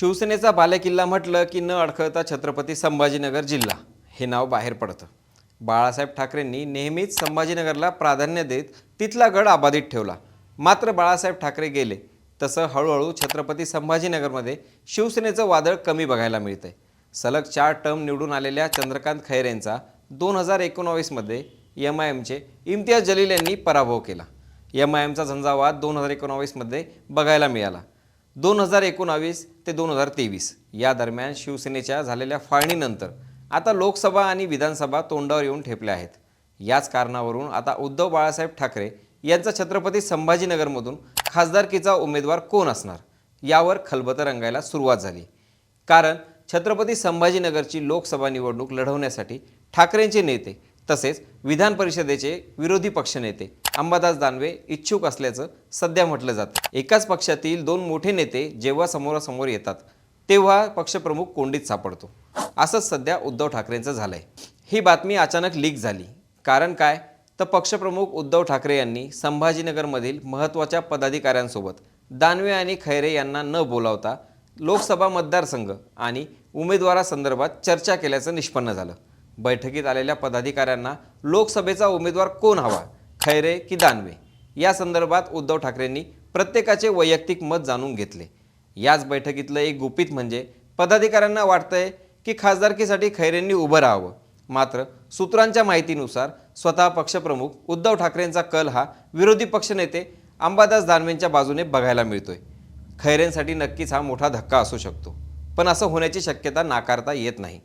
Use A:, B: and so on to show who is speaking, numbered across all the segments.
A: शिवसेनेचा बालेकिल्ला म्हटलं की न अडखळता छत्रपती संभाजीनगर जिल्हा. हे नाव बाहेर पडतं. बाळासाहेब ठाकरेंनी नेहमीच संभाजीनगरला प्राधान्य देत तिथला गड अबाधित ठेवला. मात्र बाळासाहेब ठाकरे गेले. तसं हळूहळू छत्रपती संभाजीनगरमध्ये शिवसेनेचं वादळ कमी बघायला मिळतंय. सलग चार टर्म निवडून आलेल्या चंद्रकांत खैरेंचा दोन हजार एकोणावीसमध्ये एम आय एमचे इम्तियाज जलील यांनी पराभव केला. एम आय एमचा झंझावात दोन हजार एकोणावीसमध्ये बघायला मिळाला. दोन हजार एकोणावीस ते दोन हजार तेवीस. या दरम्यान शिवसेनेच्या झालेल्या फाळणीनंतर आता लोकसभा आणि विधानसभा तोंडावर येऊन ठेपल्या आहेत. याच कारणावरून आता उद्धव बाळासाहेब ठाकरे यांचा छत्रपती संभाजीनगरमधून खासदारकीचा उमेदवार कोण असणार? यावर खलबतं रंगायला सुरुवात झाली. कारण छत्रपती संभाजीनगरची लोकसभा निवडणूक लढवण्यासाठी ठाकरेंचे नेते तसेच विधान परिषदेचे विरोधी पक्षनेते अंबादास दानवे इच्छुक असल्याचं सध्या म्हटलं जातं. एकाच पक्षातील दोन मोठे नेते जेव्हा समोरासमोर येतात तेव्हा पक्षप्रमुख कोंडीत सापडतो. असंच सध्या उद्धव ठाकरेंचं झालंय. ही बातमी अचानक लीक झाली. कारण काय? तर पक्षप्रमुख उद्धव ठाकरे यांनी संभाजीनगरमधील महत्त्वाच्या पदाधिकाऱ्यांसोबत दानवे आणि खैरे यांना न बोलावता लोकसभा मतदारसंघ आणि उमेदवारासंदर्भात चर्चा केल्याचं निष्पन्न झालं. बैठकीत आलेल्या पदाधिकाऱ्यांना लोकसभेचा उमेदवार कोण हवा? खैरे की दानवे? या संदर्भात उद्धव ठाकरेंनी प्रत्येकाचे वैयक्तिक मत जाणून घेतले. याच बैठकीतलं एक गुपित म्हणजे पदाधिकाऱ्यांना वाटतंय की खासदारकीसाठी खैरेंनी उभं राहावं. मात्र सूत्रांच्या माहितीनुसार स्वतः पक्षप्रमुख उद्धव ठाकरेंचा कल हा विरोधी पक्षनेते अंबादास दानवेंच्या बाजूने बघायला मिळतोय. खैरेंसाठी नक्कीच हा मोठा धक्का असू शकतो. पण असं होण्याची शक्यता नाकारता येत नाही.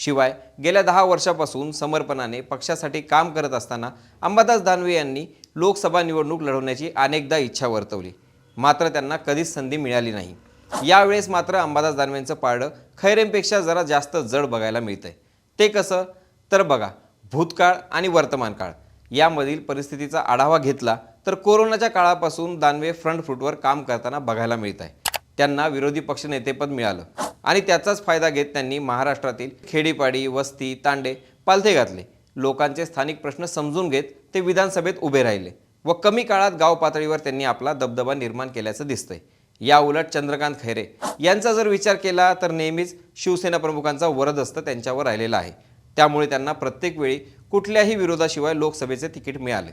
A: शिवाय गेल्या दहा वर्षापासून समर्पणाने पक्षासाठी काम करत असताना अंबादास दानवे यांनी लोकसभा निवडणूक लढवण्याची अनेकदा इच्छा वर्तवली. मात्र त्यांना कधीच संधी मिळाली नाही. यावेळेस मात्र अंबादास दानवेंचं पारडं खैरेंपेक्षा जरा जास्त जड बघायला मिळतंय. ते कसं? तर बघा भूतकाळ आणि वर्तमान काळ यामधील परिस्थितीचा आढावा घेतला तर कोरोनाच्या काळापासून दानवे फ्रंट फूटवर काम करताना बघायला मिळत आहे त्यांना विरोधी पक्षनेतेपद मिळालं. आणि त्याचाच फायदा घेत त्यांनी महाराष्ट्रातील खेडीपाडी वस्ती तांडे पालथे घातले. लोकांचे स्थानिक प्रश्न समजून घेत ते विधानसभेत उभे राहिले व कमी काळात गाव पातळीवर त्यांनी आपला दबदबा निर्माण केल्याचं दिसतंय. या उलट चंद्रकांत खैरे यांचा जर विचार केला तर नेहमीच शिवसेना प्रमुखांचा वरदस्त त्यांच्यावर राहिलेला आहे. त्यामुळे त्यांना प्रत्येक वेळी कुठल्याही विरोधाशिवाय लोकसभेचे तिकीट मिळाले.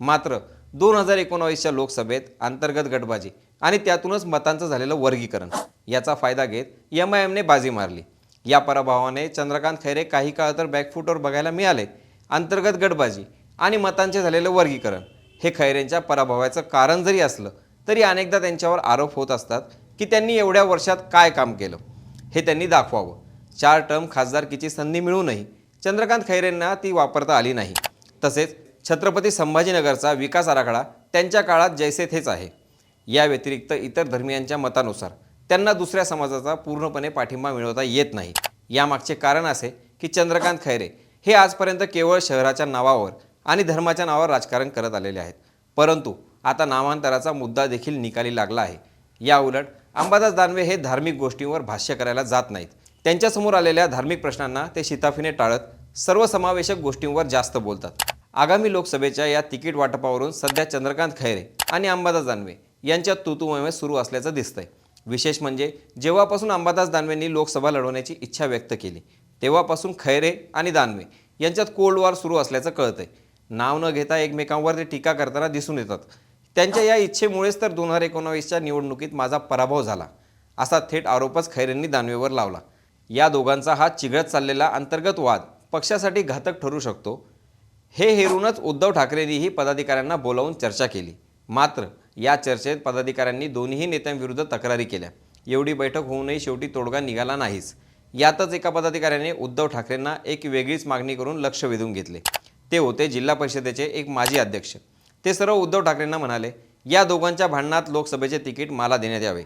A: मात्र दोन हजार एकोणावीसच्या लोकसभेत अंतर्गत गटबाजी आणि त्यातूनच मतांचं झालेलं वर्गीकरण याचा फायदा घेत एम आय एमने बाजी मारली. या पराभवाने चंद्रकांत खैरे काही काळ तर बॅकफुटवर बघायला मिळाले. अंतर्गत गटबाजी आणि मतांचे झालेलं वर्गीकरण हे खैरेंच्या पराभवाचं कारण जरी असलं तरी अनेकदा त्यांच्यावर आरोप होत असतात की त्यांनी एवढ्या वर्षात काय काम केलं? हे त्यांनी दाखवावं. चार टर्म खासदारकीची संधी मिळूनही चंद्रकांत खैरेंना ती वापरता आली नाही. तसेच छत्रपती संभाजीनगरचा विकास आराखडा त्यांच्या काळात जैसे थेच आहे. या व्यतिरिक्त इतर धर्मियांच्या मतानुसार त्यांना दुसऱ्या समाजाचा पूर्णपणे पाठिंबा मिळवता येत नाही. यामागचे कारण असे की चंद्रकांत खैरे हे आजपर्यंत केवळ शहराच्या नावावर आणि धर्माच्या नावावर राजकारण करत आलेले आहेत. परंतु आता नामांतराचा मुद्दा देखील निकाली लागला आहे. या उलट अंबादास दानवे हे धार्मिक गोष्टींवर भाष्य करायला जात नाहीत. त्यांच्यासमोर आलेल्या धार्मिक प्रश्नांना ते शिताफीने टाळत सर्वसमावेशक गोष्टींवर जास्त बोलतात. आगामी लोकसभेच्या या तिकीट वाटपावरून सध्या चंद्रकांत खैरे आणि अंबादास दानवे यांच्यात तुतुमय सुरू असल्याचं दिसतंय. विशेष म्हणजे जेव्हापासून अंबादास दानवेंनी लोकसभा लढवण्याची इच्छा व्यक्त केली तेव्हापासून खैरे आणि दानवे यांच्यात कोल्ड वॉर सुरू असल्याचं कळतंय. नाव न घेता एकमेकांवर ते टीका करताना दिसून येतात. त्यांच्या या इच्छेमुळेच तर दोन हजार एकोणावीसच्या निवडणुकीत माझा पराभव झाला असा थेट आरोपच खैरेंनी दानवेवर लावला. या दोघांचा हा चिघळत चाललेला अंतर्गत वाद पक्षासाठी घातक ठरू शकतो हे हेरूनच उद्धव ठाकरेंनीही पदाधिकाऱ्यांना बोलावून चर्चा केली. मात्र या चर्चेत पदाधिकाऱ्यांनी दोन्ही नेत्यांविरुद्ध तक्रारी केल्या. एवढी बैठक होऊनही शेवटी तोडगा निघाला नाहीच. यातच एका पदाधिकाऱ्याने उद्धव ठाकरेंना एक वेगळीच मागणी करून लक्ष वेधून घेतले. ते होते जिल्हा परिषदेचे एक माजी अध्यक्ष. ते सर्व उद्धव ठाकरेंना म्हणाले या दोघांच्या भांडणात लोकसभेचे तिकीट मला देण्यात यावे.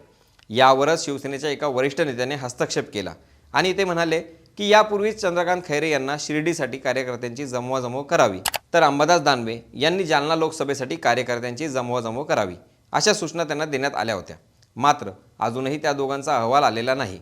A: यावरच शिवसेनेच्या एका वरिष्ठ नेत्याने हस्तक्षेप केला आणि ते म्हणाले की यापूर्वीच चंद्रकांत खैरे यांना शिर्डीसाठी कार्यकर्त्यांची जमवाजमव करावी. तर अंबादास दानवे यांनी जालना लोकसभेसाठी कार्यकर्त्यांची जमवाजमव करावी अशा सूचना त्यांना देण्यात आल्या होत्या. मात्र अजूनही त्या दोघांचा अहवाल आलेला नाही.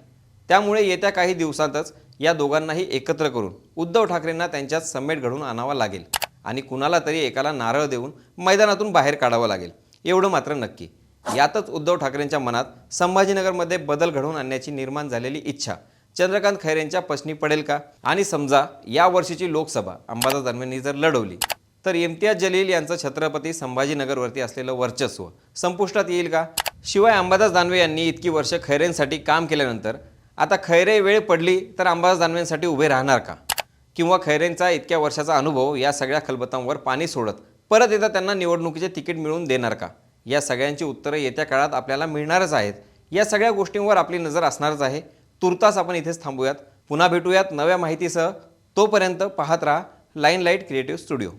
A: त्यामुळे येत्या काही दिवसातच या दोघांनाही एकत्र करून उद्धव ठाकरेंना त्यांच्यात समेट घडून आणावा लागेल आणि कुणाला तरी एकाला नारळ देऊन मैदानातून बाहेर काढावं लागेल एवढं मात्र नक्की. यातच उद्धव ठाकरेंच्या मनात संभाजीनगरमध्ये बदल घडवून आणण्याची निर्माण झालेली इच्छा चंद्रकांत खैरेंच्या पचनी पडेल का? आणि समजा या वर्षीची लोकसभा अंबादास दानवेंनी जर लढवली तर इम्तियाज जलील यांचं छत्रपती संभाजीनगरवरती असलेलं वर्चस्व संपुष्टात येईल का? शिवाय अंबादास दानवे यांनी इतकी वर्ष खैरेंसाठी काम केल्यानंतर आता खैरे वेळ पडली तर अंबादास दानवेंसाठी उभे राहणार का? किंवा खैरेंचा इतक्या वर्षाचा अनुभव या सगळ्या खलबतांवर पाणी सोडत परत एकदा त्यांना निवडणुकीचे तिकीट मिळवून देणार का? या सगळ्यांची उत्तरं येत्या काळात आपल्याला मिळणारच आहेत. या सगळ्या गोष्टींवर आपली नजर असणारच आहे. तुर्तास आपण इथेच थांबूयात. पुन्हा भेटूयात नव्या माहितीसह. तोपर्यंत पाहत राहा लाईन लाइट क्रिएटिव्ह स्टुडिओ.